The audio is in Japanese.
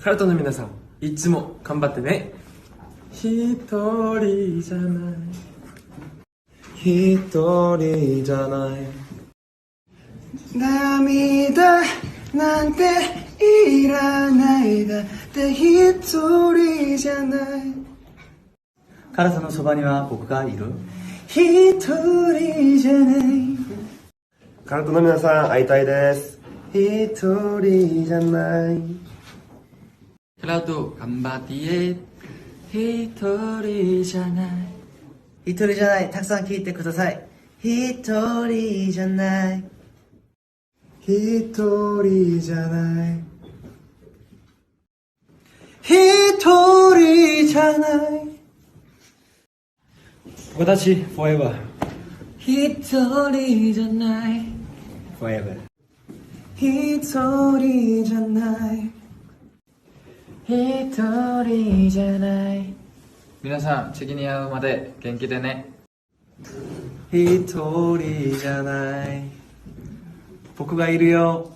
カルトの皆さんいつも頑張ってね。一人じゃない。一人じゃない。涙なんていらないだって一人じゃない。カラさんのそばには僕がいる？一人じゃない。カルトの皆さん会いたいです。一人じゃない 그래도 간바디에 히토리잖아. 히토리잖아 탁상 키이테 그사사이. 히토리잖아 히토리잖아 히토리잖아 그거 다시 forever. 히토리잖아 forever. 히토리잖아 一人じゃない。皆さん次に会うまで元気でね。一人じゃない。僕がいるよ